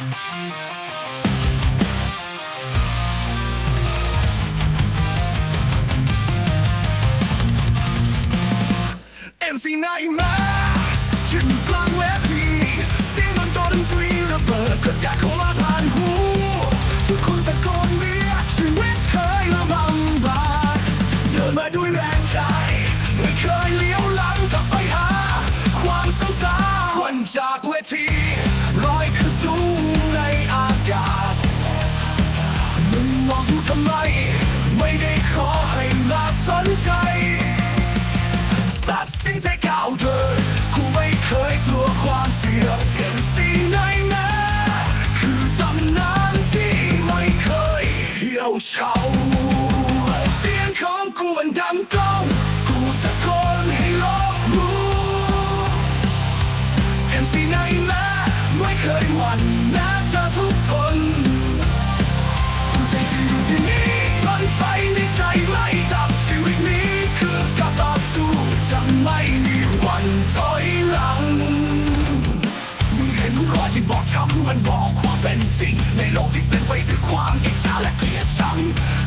เอ็ ทูทำไม ไม่ได้ขอให้มาสนใจ ตัดสินใจก้าวเดินกูไม่เคยกลัวความเสี่ยงเอ็นสิ่งไหนนะคือตำนานที่ไม่เคยเหี่ยวเฉา รอยที่บอกช้ำมันบอกความเป็นจริง ในโลกที่เต็มไปด้วยความอิจฉาและเกลียดชัง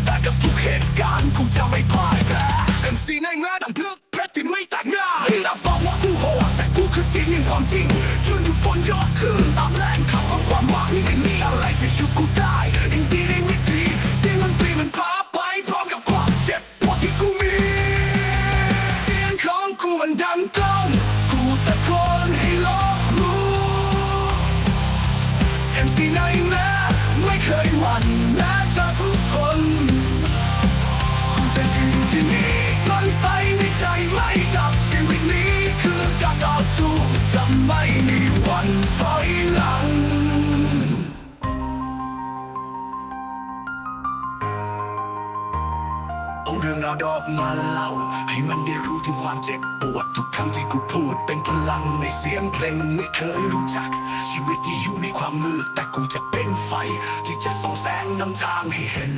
แต่กับทุกเหตุการณ์กูจะไม่พ่ายแพ้เอ็มซีในงานดังเพื่อเพชรที่ไม่แตกง่ายรับบอกว่ากูโหดแต่กูคือเสียงแห่งความจริง ที่นี่จนไฟในใจไม่ดับชีวิตนี้คือการต่อสู้จะไม่มีวันถอยหลังเอาเรื่องราวดอกมาเล่า ให้มันได้รู้ถึงความเจ็บปวด ทุกคำที่กูพูดเป็นพลังในเสียงเพลงไม่เคยรู้จัก ชีวิตที่อยู่ในความมืด แต่กูจะเป็นไฟ ที่จะส่องแสงนำทางให้เห็น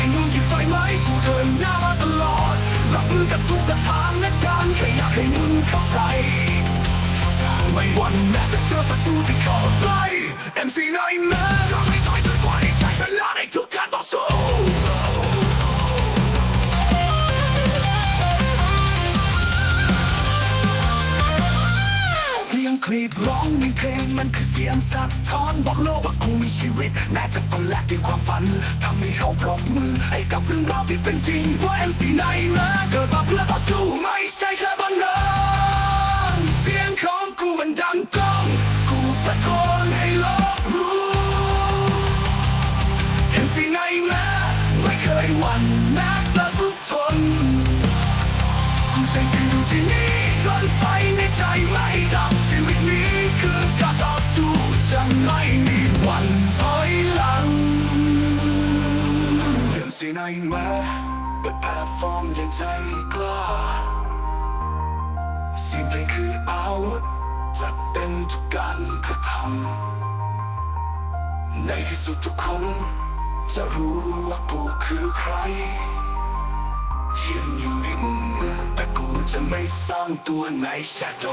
ไม่รู้ที่ไฟไหมกูเดินหน้ามาตลอด รับมือกับทุกสถานการณ์แค่อยากให้มึงเข้าใจ ไม่วั่นแม้จะเจอศัตรูที่เข้าใกล้ MC ไหนแม ร้องในเพลงมันคือเสียงสะท้อนบอกโลกว่ากูมีชีวิตแม้จะตอนแรกด้วยความฝันทำให้เขาปรบมือให้กับเรื่องราวที่เป็นจริงว่า MC ไหนนะเกิดมาเพื่อต่อสู้ไม่ใช่แค่บังเอิญเสียงของกูมันดังก้องกูตะโกนให้โลกรู้ MC ไหนนะไม่เคยหวั่นแม้จะทุกข์ทนกูจะยืนอยู่ที่นี่จนไฟในใจไม่ดับ สิ่งไหนมาเปิดแพลตฟอร์มอย่างใจกล้าสิ่งใดคืออาวุธจะเป็นทุกการกระทำในที่สุดทุกคนจะรู้ว่ากูคือใครยืนอยู่ในมุมมืดแต่กูจะไม่ซ่อนตัวในแชโด